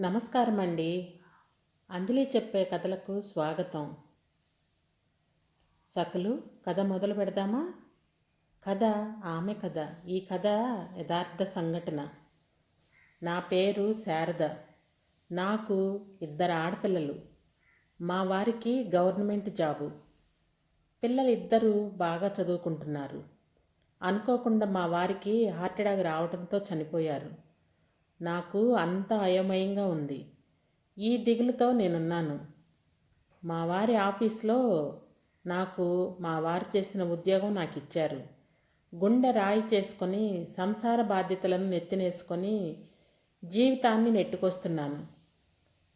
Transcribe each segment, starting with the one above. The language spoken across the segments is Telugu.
నమస్కారం అండి అంజలి చెప్పే కథలకు స్వాగతం. సకలు కథ మొదలు పెడదామా? కథ ఆమె కథ. ఈ కథ యథార్థ సంఘటన. నా పేరు శారద. నాకు ఇద్దరు ఆడపిల్లలు. మా వారికి గవర్నమెంట్ జాబు. పిల్లలు బాగా చదువుకుంటున్నారు. అనుకోకుండా మా వారికి హార్ట్ అటాక్ రావడంతో చనిపోయారు. నాకు అంత అయోమయంగా ఉంది. ఈ దిగులుతో నేనున్నాను. మా వారి ఆఫీస్లో నాకు మా వారు చేసిన ఉద్యోగం నాకు ఇచ్చారు గుండె రాయి చేసుకొని సంసార బాధ్యతలను నెత్తినేసుకొని జీవితాన్ని నెట్టుకొస్తున్నాను.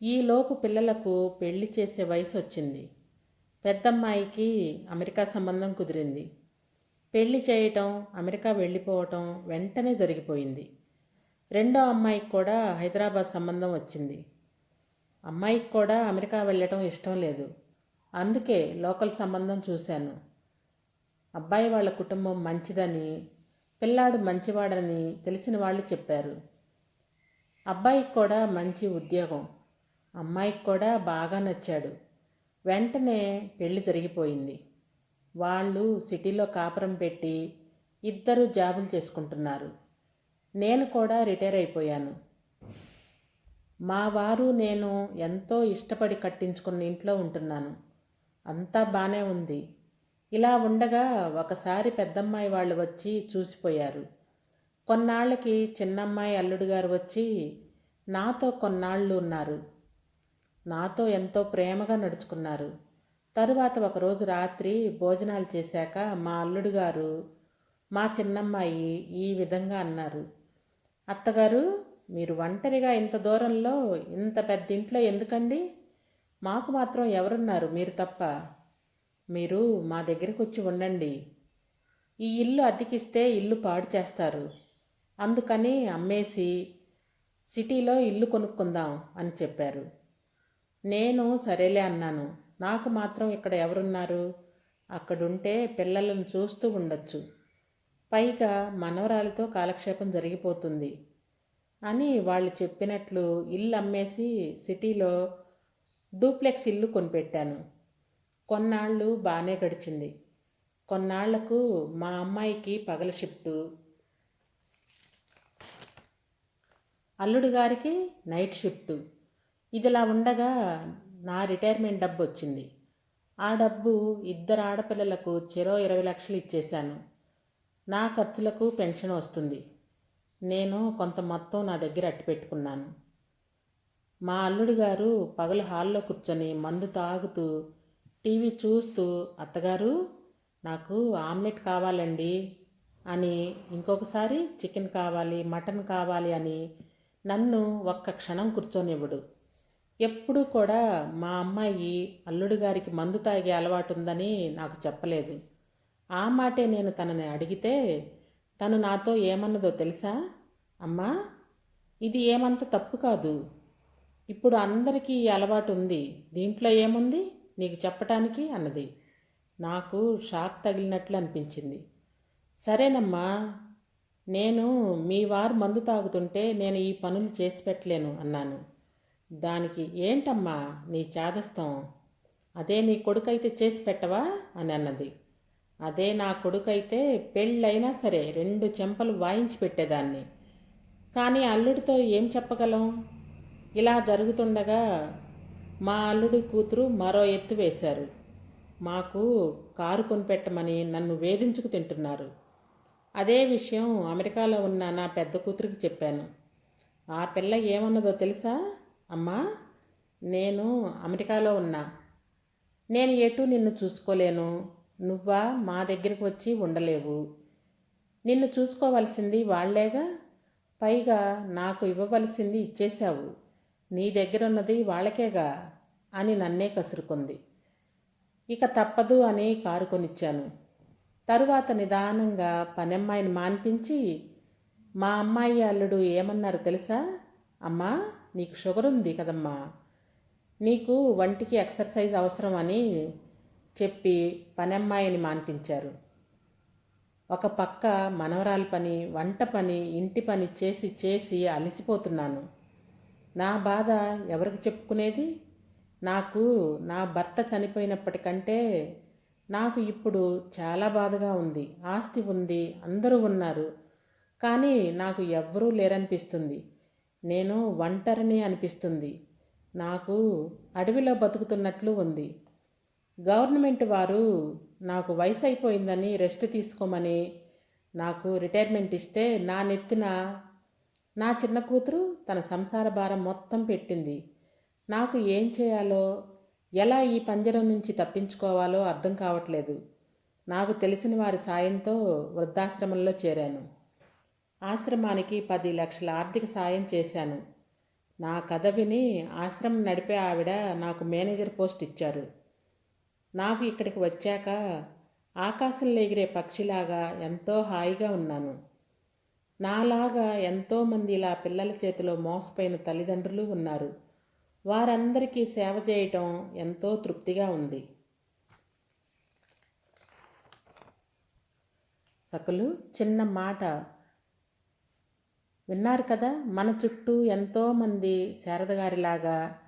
ఈలోపు పిల్లలకు పెళ్ళి చేసే వయసు వచ్చింది. పెద్దమ్మాయికి అమెరికా సంబంధం కుదిరింది. పెళ్ళి చేయటం అమెరికా వెళ్ళిపోవటం వెంటనే జరిగిపోయింది. రెండో అమ్మాయికి కూడా హైదరాబాద్ సంబంధం వచ్చింది. అమ్మాయికి కూడా అమెరికా వెళ్ళటం ఇష్టం లేదు. అందుకే లోకల్ సంబంధం చూశాను. అబ్బాయి వాళ్ళ కుటుంబం మంచిదని పిల్లాడు మంచివాడని తెలిసిన వాళ్ళు చెప్పారు. అబ్బాయికి కూడా మంచి ఉద్యోగం. అమ్మాయికి కూడా బాగా నచ్చాడు. వెంటనే పెళ్ళి జరిగిపోయింది. వాళ్ళు సిటీలో కాపురం పెట్టి ఇద్దరు జాబులు చేసుకుంటున్నారు. నేను కూడా రిటైర్ అయిపోయాను. మా వారు నేను ఎంతో ఇష్టపడి కట్టించుకున్న ఇంట్లో ఉంటున్నాను. అంతా బాగానే ఉంది. ఇలా ఉండగా ఒకసారి పెద్దమ్మాయి వాళ్ళు వచ్చి చూసిపోయారు. కొన్నాళ్ళకి చిన్నమ్మాయి అల్లుడు గారు వచ్చి నాతో కొన్నాళ్ళు ఉన్నారు. నాతో ఎంతో ప్రేమగా నడుచుకున్నారు. తరువాత ఒకరోజు రాత్రి భోజనాలు చేశాక మా అల్లుడు గారు మా చిన్నమ్మాయి ఈ విధంగా అన్నారు. అత్తగారు మీరు ఒంటరిగా ఇంత దూరంలో ఇంత పెద్ద ఇంట్లో ఎందుకండి? మాకు మాత్రం ఎవరున్నారు? మీరు తప్ప. మీరు మా దగ్గరికి వచ్చి ఉండండి. ఈ ఇల్లు అద్దెకిస్తే ఇల్లు పాడు చేస్తారు. అందుకని అమ్మేసి సిటీలో ఇల్లు కొనుక్కుందాం అని చెప్పారు. నేను సరేలే అన్నాను. నాకు మాత్రం ఇక్కడ ఎవరున్నారు? అక్కడుంటే పిల్లలను చూస్తూ ఉండొచ్చు. పైగా మనవరాలతో కాలక్షేపం జరిగిపోతుంది అని వాళ్ళు చెప్పినట్లు ఇల్లు అమ్మేసి సిటీలో డూప్లెక్స్ ఇల్లు కొనిపెట్టాను. కొన్నాళ్ళు బాగానే గడిచింది. కొన్నాళ్ళకు మా అమ్మాయికి పగల షిఫ్టు. అల్లుడు గారికి నైట్ షిఫ్ట్. ఇదిలా ఉండగా నా రిటైర్మెంట్ డబ్బు వచ్చింది. ఆ డబ్బు ఇద్దరు ఆడపిల్లలకు చెరో ఇరవై లక్షలు ఇచ్చేశాను. నా ఖర్చులకు పెన్షన్ వస్తుంది. నేను కొంత మొత్తం నా దగ్గర అట్టు పెట్టుకున్నాను. మా అల్లుడు గారు పగలు హాల్లో కూర్చొని మందు తాగుతూ టీవీ చూస్తూ అత్తగారు నాకు ఆమ్లెట్ కావాలండి అని ఇంకొకసారి చికెన్ కావాలి మటన్ కావాలి అని నన్ను ఒక్క క్షణం కూర్చొనివ్వడు. ఎప్పుడూ కూడా మా అమ్మాయి అల్లుడు గారికి మందు తాగే అలవాటు ఉందని నాకు చెప్పలేదు. ఆ మాటే నేను తనని అడిగితే తను నాతో ఏమన్నదో తెలుసా? అమ్మా ఇది ఏమంత తప్పు కాదు. ఇప్పుడు అందరికీ ఈ అలవాటు ఉంది. దీంట్లో ఏముంది? నీకు చెప్పటానికి అన్నది. నాకు షాక్ తగిలినట్లు అనిపించింది. సరేనమ్మా నేను మీ వారు మందు తాగుతుంటే నేను ఈ పనులు చేసి పెట్టలేను అన్నాను. దానికి ఏంటమ్మా నీ చాదస్తం? అదే నీ కొడుకైతే చేసి పెట్టవా? అని అన్నది. అదే నా కొడుకైతే పెళ్ళైనా సరే రెండు చెంపలు వాయించి పెట్టేదాన్ని. కానీ అల్లుడితో ఏం చెప్పగలం? ఇలా జరుగుతుండగా మా అల్లుడి కూతురు మరో ఎత్తు వేశారు. మాకు కారు కొనిపెట్టమని నన్ను వేధించుకు తింటున్నారు. అదే విషయం అమెరికాలో ఉన్న నా పెద్ద కూతురికి చెప్పాను. ఆ పిల్ల ఏమన్నదో తెలుసా? అమ్మా నేను అమెరికాలో ఉన్నా. నేను ఎటు నిన్ను చూసుకోలేను. నువ్వా మా దగ్గరికి వచ్చి ఉండలేవు. నిన్ను చూసుకోవలసింది వాళ్ళేగా? పైగా నాకు ఇవ్వవలసింది ఇచ్చేశావు. నీ దగ్గర ఉన్నది వాళ్ళకేగా అని నన్నే కసురుకుంది. ఇక తప్పదు అని కారు కొనిచ్చాను. తరువాత నిదానంగా పనమ్మాయిని మాన్పించి మా అమ్మాయి అల్లుడు ఏమన్నారు తెలుసా? అమ్మా నీకు షుగర్ ఉంది కదమ్మా. నీకు వంటికి ఎక్సర్సైజ్ అవసరం అని చెప్పి పనమ్మాయిని మాన్పించారు. ఒక పక్క మనవరాలి పని వంట పని ఇంటి పని చేసి చేసి అలసిపోతున్నాను. నా బాధ ఎవరికి చెప్పుకునేది? నాకు నా భర్త చనిపోయినప్పటికంటే నాకు ఇప్పుడు చాలా బాధగా ఉంది ఆస్తి ఉంది అందరూ ఉన్నారు. కానీ నాకు ఎవ్వరూ లేరనిపిస్తుంది. నేను ఒంటరిని అనిపిస్తుంది. నాకు అడవిలో బతుకుతున్నట్లు ఉంది. గవర్నమెంట్ వారు నాకు వయసు అయిపోయిందని రెస్ట్ తీసుకోమని నాకు రిటైర్మెంట్ ఇస్తే నా నెత్తిన నా చిన్న కూతురు తన సంసార భారం మొత్తం పెట్టింది. నాకు ఏం చేయాలో ఎలా ఈ పంజరం నుంచి తప్పించుకోవాలో అర్థం కావట్లేదు. నాకు తెలిసిన వారి సాయంతో వృద్ధాశ్రమంలో చేరాను. ఆశ్రమానికి పది లక్షల ఆర్థిక సాయం చేశాను. నా కథ విని ఆశ్రమం నడిపే ఆవిడ నాకు మేనేజర్ పోస్ట్ ఇచ్చారు. నాకు ఇక్కడికి వచ్చాక ఆకాశంలో ఎగిరే పక్షిలాగా ఎంతో హాయిగా ఉన్నాను. నాలాగా ఎంతోమంది ఇలా పిల్లల చేతిలో మోసపోయిన తల్లిదండ్రులు ఉన్నారు. వారందరికీ సేవ చేయటం ఎంతో తృప్తిగా ఉంది. సకులు చిన్న మాట. విన్నారు కదా మన చుట్టూ ఎంతోమంది శారద గారిలాగా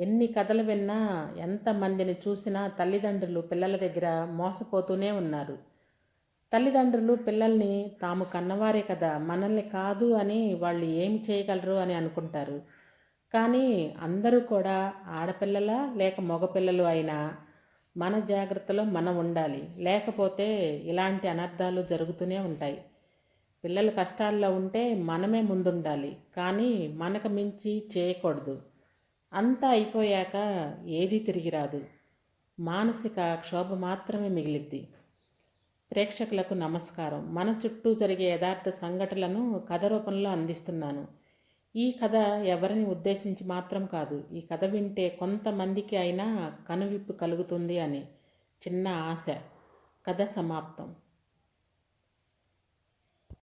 ఎన్ని కథలు విన్నా ఎంతమందిని చూసినా తల్లిదండ్రులు పిల్లల దగ్గర మోసపోతూనే ఉన్నారు. తల్లిదండ్రులు పిల్లల్ని తాము కన్నవారే కదా మనల్ని కాదు అని వాళ్ళు ఏమి చేయగలరు అని అనుకుంటారు. కానీ అందరూ కూడా ఆడపిల్లల లేక మగపిల్లలు అయినా మన జాగ్రత్తలో మనం ఉండాలి. లేకపోతే ఇలాంటి అనర్థాలు జరుగుతూనే ఉంటాయి. పిల్లలు కష్టాల్లో ఉంటే మనమే ముందుండాలి. కానీ మనకు మించి చేయకూడదు. అంతా అయిపోయాక ఏదీ తిరిగి రాదు. మానసిక క్షోభ మాత్రమే మిగిలిద్ది. ప్రేక్షకులకు నమస్కారం. మన చుట్టూ జరిగే యథార్థ సంఘటనలను కథ రూపంలో అందిస్తున్నాను. ఈ కథ ఎవరిని ఉద్దేశించి మాత్రం కాదు ఈ కథ వింటే కొంతమందికి అయినా కనువిప్పు కలుగుతుంది అని చిన్న ఆశ. కథ సమాప్తం.